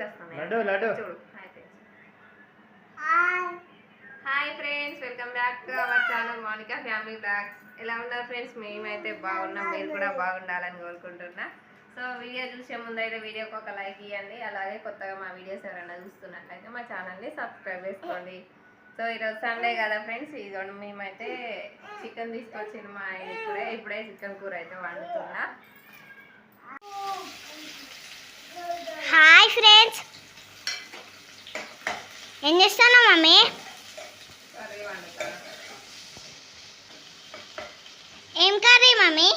నీళ్ళు వస్తున్నాయి లడ్డు లడ్డు. చూడు. Hi friends hi friends welcome back to our channel Mounika family vlogs ఎలా ఉన్నారు ఫ్రెండ్స్ మేమైతే బాగున్నాం. మీరు కూడా బాగుండాలని కోరుకుంటున్నా. సో వీడియో చూసే ముందు అయితే వీడియోకి ఒక లైక్ ఇవ్వండి అలాగే కొత్తగా మా వీడియోస్ ఎవరైనా చూస్తున్నట్లయితే మా ఛానల్ని సబ్స్క్రైబ్ చేసుకోండి. సో ఈరోజు సండే కదా ఫ్రెండ్స్ ఇదిగోండి మేమైతే చికెన్ తీసుకొచ్చిన మా ఇప్పుడే ఇప్పుడే చికెన్ కూర అయితే వండుతున్నా. Hi friends. ఏం చేస్తున్నావు మమ్మీ? ఏం కర్రీ మమ్మీ?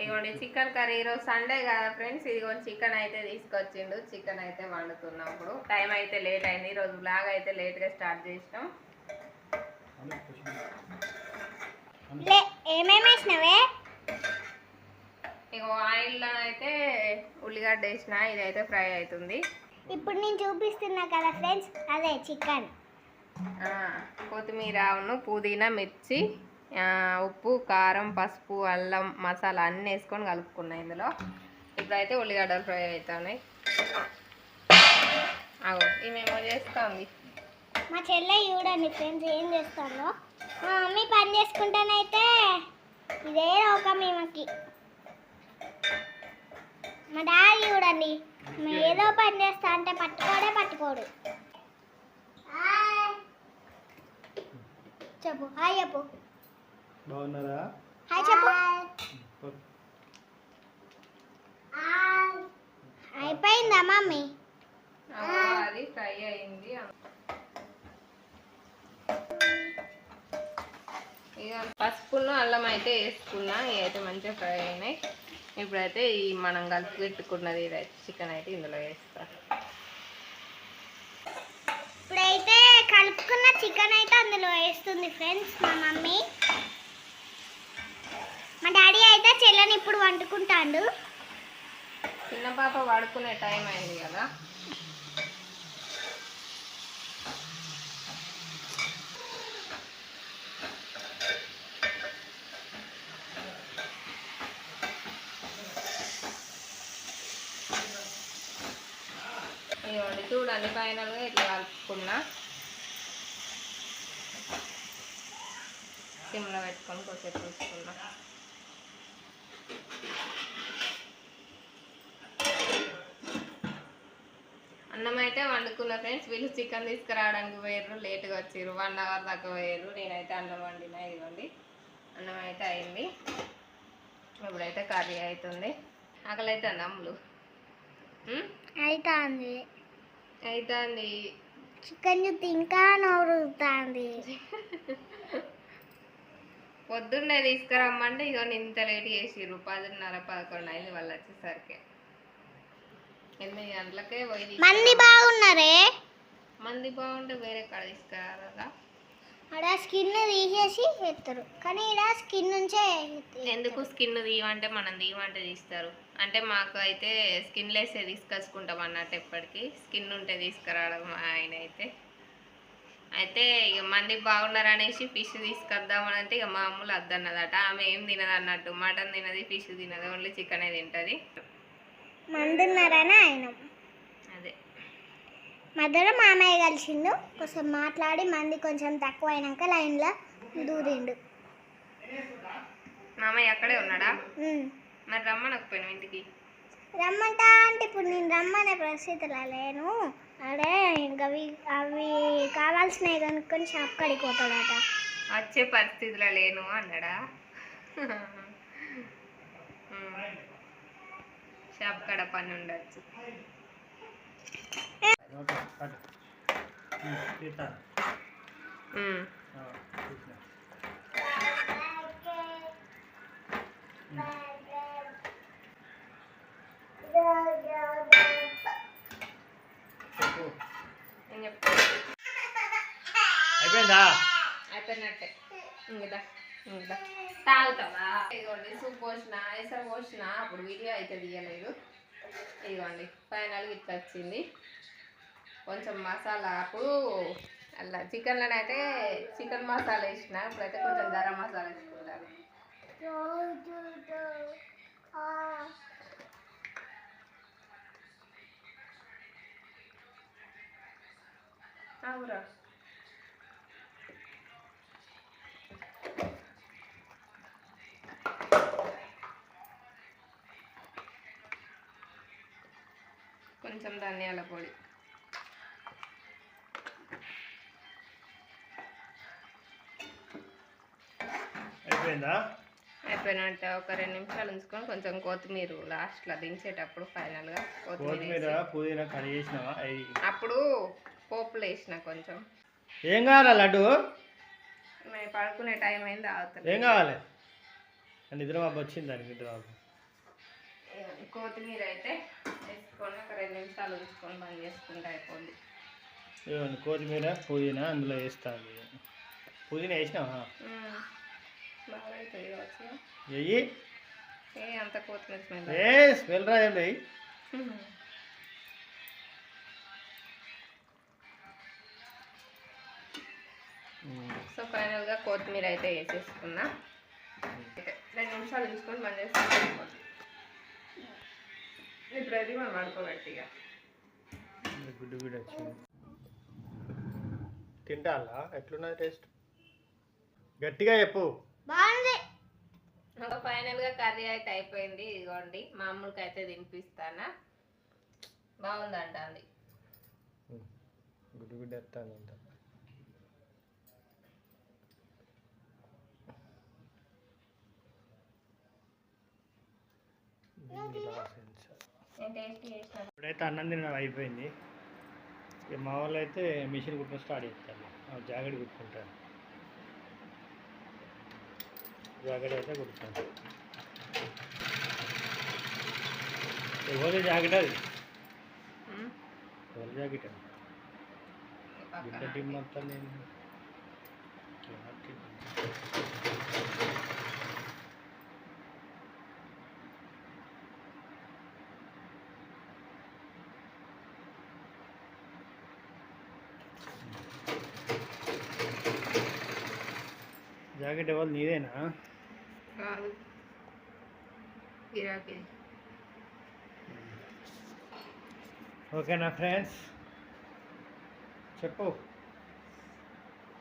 ఇదిగోండి చికెన్ కర్రీ. ఈరోజు సండే కదా ఫ్రెండ్స్. ఇదిగోండి చికెన్ అయితే తీసుకొచ్చిండు. చికెన్ అయితే వండుతున్నాం ఇప్పుడు. టైం అయితే లేట్ అయింది. ఈరోజు బ్లాగ్ అయితే లేట్గా స్టార్ట్ చేసినాం. ఏమేమి వేసినవే? ఇగో ఆయిల్లో అయితే ఉల్లిగడ్డ వేసిన ఇదైతే ఫ్రై అవుతుంది. ఇప్పుడు నేను చూపిస్తున్నా కదా ఫ్రెండ్స్ అదే చికెన్. కొత్తిమీర అవును పుదీనా మిర్చి ఉప్పు కారం పసుపు అల్లం మసాలా అన్నీ వేసుకొని కలుపుకున్నాయి ఇందులో. ఇప్పుడైతే ఉల్లిగడ్డలు ఫ్రై అవుతున్నాయి అగో ఈమెమో చేస్తుంది. మా చెల్లె చూడండి ఫ్రెండ్స్ ఏం చేస్తాను మా మమ్మీ పని చేసుకుంటానైతే ఇదే ఒక మేమకి మా మేము ఏదో పని చేస్తా అంటే పట్టుకోడే పట్టుకోడు. చెప్పు. హాయ్ చెప్పు. బాగున్నారా? హాయ్ చెప్పు. అయిపోయిందా మమ్మీ? అది ఫ్రై అయింది. పసుపును అల్లం అయితే వేసుకున్నా ఇవి అయితే మంచిగా ఫ్రై అయినాయి. ఇప్పుడైతే ఈ మనం కలిపి పెట్టుకున్నది ఇదైతే చికెన్ అయితే ఇందులో వేస్తా. ఇప్పుడైతే కలుపుకున్న చికెన్ అయితే అందులో వేస్తుంది ఫ్రెండ్స్ మా మమ్మీ. మా డాడీ అయితే చెల్లని ఇప్పుడు వండుకుంటాడు. చిన్న పాప పడుకునే టైం అయింది కదా. ఇదిగోండి చూడండి ఫైనల్గా ఇట్లా కలుపుకున్నా. సిమ్లో పెట్టుకొని కొంచెం చూసుకున్నా. అన్నం అయితే వండుకున్న ఫ్రెండ్స్ వీళ్ళు చికెన్ తీసుకురావడానికి పోయారు లేట్గా వచ్చారు వన్ అవర్ దాకా పోయారు నేనైతే అన్నం వండిన ఇదిగోండి. అన్నం అయితే అయింది. ఇప్పుడైతే కర్రీ అవుతుంది ఆకలి అయితే అమ్ములు అవుతుంది అవుతుంది చికెన్ ఇంకా నోరుతుంది. పొద్దున్నే తీసుకురమ్మంటే ఇక ఇంత లేట్ చేసిర్రు. పదిన్నర పదకొండు అయింది వాళ్ళు వచ్చేసరికి. ఎనిమిది గంటలకే పోయి మంది బాగున్నారే? మంది బాగుంటే వేరే కాడ తీసుకురారా ఆడ స్కిన్ తీసేసి ఎత్తారు. కానీ ఇక్కడ స్కిన్ నుంచే ఎందుకు స్కిన్ తీయమంటే మనం తీయమంటే తీస్తారు. అంటే మాకు అయితే స్కిన్ లెస్సే తీసుకొచ్చుకుంటాం అన్నట్టు ఎప్పటికీ. స్కిన్ ఉంటే తీసుకురావడం ఆయన అయితే అయితే ఇక మంది బాగున్నారు అనేసి ఫిష్ తీసుకొద్దామని అంటే ఇక మా అమ్ములు వద్దన్నదట. ఆమె ఏం తినదు అన్నట్టు. మటన్ తినది ఫిష్ తినదు. ఓన్లీ చికెనే తింటుంది. మందున్నారని ఆయన. మధ్యలో మామయ్య కలిసిండు. కొంచెం మాట్లాడి మంది కొంచెం తక్కువ అయినాక లైన్లో దూరిండు. మామయ్య అక్కడే ఉన్నాడా. మరి రమ్మనకపోయినావు ఇంటికి? రమ్మంటా అంటే ఇప్పుడు నేను రమ్మనే పరిస్థితిలో లేను. అడే ఇంకా అవి అవి కావాల్సినవి కనుక్కొని షాప్ కాడికి పోతాడట. వచ్చే పరిస్థితిలో లేను అన్నాడా? షాప్ కాడ పని ఉండొచ్చు. అయిపోయిందా? అయిపోయినట్టే. ఇంకదా ఇంకా తాగుతావా? ఇదిగోండి సూప్ పోసిన ఎసరు పోసిన అప్పుడు వీడియో అయితే తీయలేదు. ఇదిగోండి ఫైనల్గా ఇట్లా వచ్చింది. కొంచెం మసాలా అప్పుడు అలా చికెన్లోనే అయితే చికెన్ మసాలా వేసిన ఇప్పుడైతే కొంచెం గరం మసాలా వేసుకుంటాను. అవురా కొంచెం ధనియాల పొడి. అయిపోయిందా? అయిపోయినట్టు ఒక రెండు నిమిషాలు ఉంచుకొని కొంచెం కొత్తిమీర లాస్ట్లో దించేటప్పుడు ఫైనల్గా కొత్తిమీర. పుదీనా కట్ చేసినావా? అప్పుడు పోపులు వేసిన కొంచెం. ఏం కావాలా లడ్డు? మేము పడుకునే టైం అయింది ఆగుతుంది ఏం కావాలి? నిద్రబాబు వచ్చింది దానికి నిద్రబాబు కొత్తిమీర అయితే వేసుకొని ఒక రెండు నిమిషాలు ఉంచుకొని బంద్ చేసుకుంటే అయిపోద్ది. కొత్తిమీర పుదీనా అందులో వేస్తాను పుదీనా వేసినావా? వెయ్యి ఏ స్మెల్ ఏ స్మెల్ రాయండి వెయ్యి సో ఫైనల్గా కొత్తిమీర అయితే వేసేసుకున్నా. రెండు నిమిషాలు ఉంచుకొని బంద్ చేసుకుంటే ఇప్పుడు అది మనం పడుకోబెట్టి ఇక. గుడ్డు గుడ్డు వచ్చింది. తింటాలా ఎట్లున్నది టేస్ట్? గట్టిగా చెప్పు. బాగుంది. ఫైనల్గా కర్రీ అయితే అయిపోయింది ఇదిగోండి మామూలుగా అయితే తినిపిస్తానా బాగుందంట అంది గుడ్డు ఎత్తానంట ఇప్పుడైతే అన్నం తినడం అయిపోయింది. ఇక మా వాళ్ళు అయితే మిషన్ కుట్టడం స్టార్ట్ చేస్తారు. ఆ జాకెట్ కుట్టుకుంటారు. జాకెట్ అయితే కుట్టుకుంటారు ఎవరి జాకెట్ అది మ్మ్. ఎవరి జాకెట్ అది ఈ పక్కన బిడ్డ జాకెట్ ఎవరు నీదేనా? కాదు. గిరాకీ ఓకేనా ఫ్రెండ్స్ చెప్పు.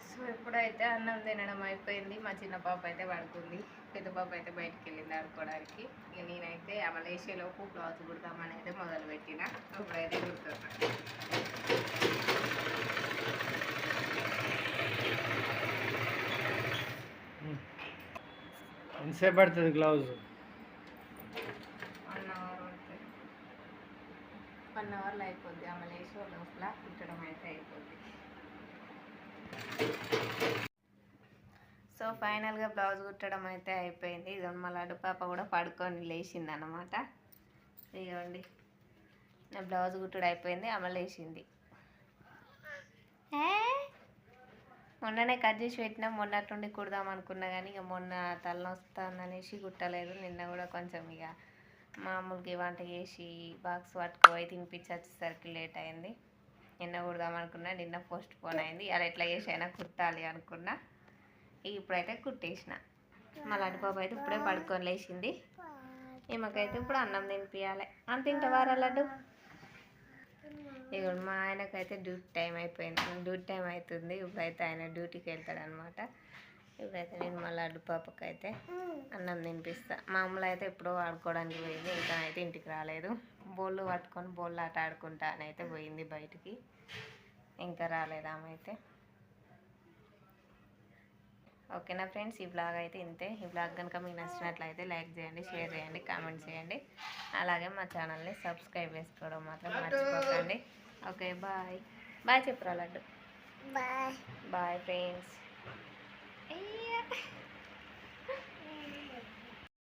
సో ఇప్పుడైతే అన్నం తినడం అయిపోయింది. మా చిన్న పాప అయితే పడుకుంది. పెద్ద పాప అయితే బయటికి వెళ్ళింది ఆడుకోవడానికి. ఇక నేనైతే అమలేసేలోపు బ్లౌజ్ కుడతామని అయితే మొదలు పెట్టిన ఇప్పుడైతే కుడుతున్నా ఎంతసేపు పడుతుంది గ్లౌజ్. వన్ అవర్ పడుతుంది వన్ అవర్లో అయిపోద్ది. అమలేసే లోపల కుట్టడం అయితే అయిపోద్ది. సో ఫైనల్గా బ్లౌజ్ కుట్టడం అయితే అయిపోయింది. ఇదిగోండి మా లడ్డు పాప కూడా పడుకొని లేచింది అనమాట ఇదిగోండి. నా బ్లౌజ్ కుట్టుడు అయిపోయింది. అమ్మ లేచింది. ఏ? మొన్ననే కట్ చేసి పెట్టినా మొన్నటి నుండి కుడదాం అనుకున్నా కానీ ఇక మొన్న తలనొస్తుంది అనేసి కుట్టలేదు. నిన్న కూడా కొంచెం ఇక మామూలుగా వంట చేసి బాక్స్ పట్టుకుపోయి తినిపించి వచ్చేసరికి లేట్ అయింది. నిన్న కుడదాం అనుకున్నా నిన్న పోస్ట్ పోన్ అయింది. అలా ఎట్లా చేసి అయినా కుట్టాలి అనుకున్నా. ఇప్పుడైతే కుట్టేసిన. మళ్ళీ లడ్డు అయితే ఇప్పుడే పడుకొని లేచింది. ఈమెకైతే ఇప్పుడు అన్నం తినిపించాలి అంత తింటవారా లడ్డు? ఇక మా ఆయనకైతే డ్యూటీ టైం అయిపోయింది. డ్యూటీ టైం అవుతుంది ఇప్పుడైతే ఆయన డ్యూటీకి వెళ్తాడు అనమాట ఇప్పుడైతే నేను మళ్ళీ లడ్డు పాపకైతే అయితే అన్నం తినిపిస్తా. మామూలు అయితే ఎప్పుడో ఆడుకోవడానికి పోయింది. ఇంకా అయితే ఇంటికి రాలేదు. బోళ్ళు పట్టుకొని బోళ్ళు ఆట ఆడుకుంటా అని అయితే పోయింది బయటికి. ఇంకా రాలేదు ఆమె అయితే. ఓకేనా ఫ్రెండ్స్? ఈ బ్లాగ్ అయితే ఇంతే. ఈ బ్లాగ్ కనుక మీకు నచ్చినట్లయితే లైక్ చేయండి షేర్ చేయండి కామెంట్ చేయండి. అలాగే మా ఛానల్ని సబ్స్క్రైబ్ చేసుకోవడం మాత్రం మర్చిపోకండి. Okay bye. బాయ్ చెప్పురా లడ్డు బాయ్. Bye friends.